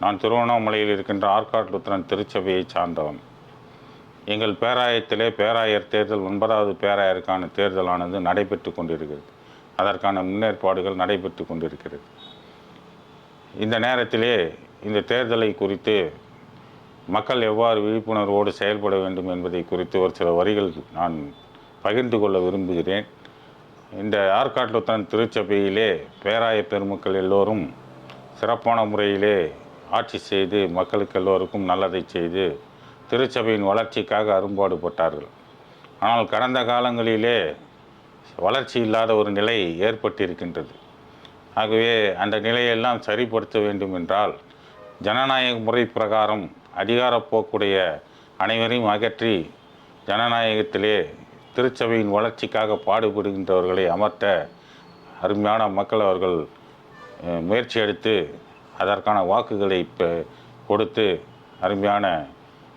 நான் திருவண்ணாமலையில் இருக்கின்ற ஆற்காடு லுத்திரன் திருச்சபையை சார்ந்தவன். எங்கள் பேராயத்திலே பேராயர் தேர்தல் ஒன்பதாவது பேராயருக்கான தேர்தலானது நடைபெற்று கொண்டிருக்கிறது. அதற்கான முன்னேற்பாடுகள் நடைபெற்று கொண்டிருக்கிறது. இந்த நேரத்திலே இந்த தேர்தலை குறித்து மக்கள் எவ்வாறு விழிப்புணர்வோடு செயல்பட வேண்டும் என்பதை குறித்து ஒரு சில வரிகள் நான் பகிர்ந்து கொள்ள விரும்புகிறேன். இந்த ஆற்காட்டுத்தன் திருச்சபையிலே பேராய பெருமக்கள் எல்லோரும் சிறப்பான முறையிலே ஆட்சி செய்து மக்களுக்கு எல்லோருக்கும் நல்லதை செய்து திருச்சபையின் வளர்ச்சிக்காக அரும்பாடுபட்டார்கள் ஆனால் கடந்த காலங்களிலே வளர்ச்சி இல்லாத ஒரு நிலை ஏற்பட்டிருக்கின்றது. ஆகவே அந்த நிலையெல்லாம் சரிப்படுத்த வேண்டும் என்றால் ஜனநாயக முறை பிரகாரம் அதிகாரப்போக்குடைய அனைவரையும் அகற்றி ஜனநாயகத்திலே திருச்சபையின் வளர்ச்சிக்காக பாடுபடுகின்றவர்களை அமர்த்த அருமையான மக்கள் அவர்கள் முயற்சி எடுத்து அதற்கான வாக்குகளை இப்போ கொடுத்து அருமையான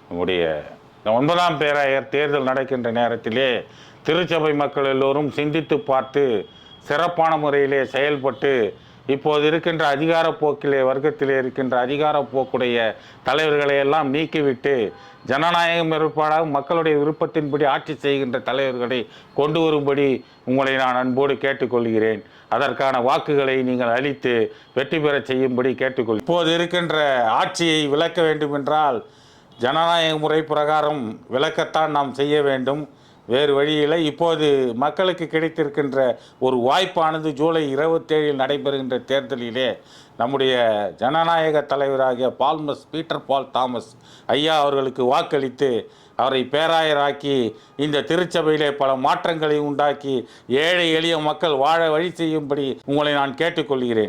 நம்முடைய இந்த ஒன்பதாம் பேராயர் தேர்தல் நடக்கின்ற நேரத்திலே திருச்சபை மக்கள் எல்லோரும் சிந்தித்து பார்த்து சிறப்பான முறையிலே செயல்பட்டு இப்போது இருக்கின்ற அதிகார போக்கிலே வர்க்கத்திலே இருக்கின்ற அதிகார போக்குடைய தலைவர்களை எல்லாம் நீக்கிவிட்டு ஜனநாயகம் ஏற்பாடாக மக்களுடைய விருப்பத்தின்படி ஆட்சி செய்கின்ற தலைவர்களை கொண்டு வரும்படி உங்களை நான் அன்போடு கேட்டுக்கொள்கிறேன். அதற்கான வாக்குகளை நீங்கள் அளித்து வெற்றி பெறச் செய்யும்படி கேட்டுக்கொள். இப்போது இருக்கின்ற ஆட்சியை விளக்க வேண்டுமென்றால் ஜனநாயக முறை பிரகாரம் விளக்கத்தான் நாம் செய்ய வேண்டும். வேறு வழியில் இப்போது மக்களுக்கு கிடைத்திருக்கின்ற ஒரு வாய்ப்பானது ஜூலை இருபத்தேழில் நடைபெறுகின்ற தேர்தலிலே நம்முடைய ஜனநாயக தலைவராகிய பால்மஸ் பீட்டர் பால் தாமஸ் ஐயா அவர்களுக்கு வாக்களித்து அவரை பேராயராக்கி இந்த திருச்சபையிலே பல மாற்றங்களை உண்டாக்கி ஏழை எளிய மக்கள் வாழ வழி செய்யும்படி உங்களை நான் கேட்டுக்கொள்கிறேன்.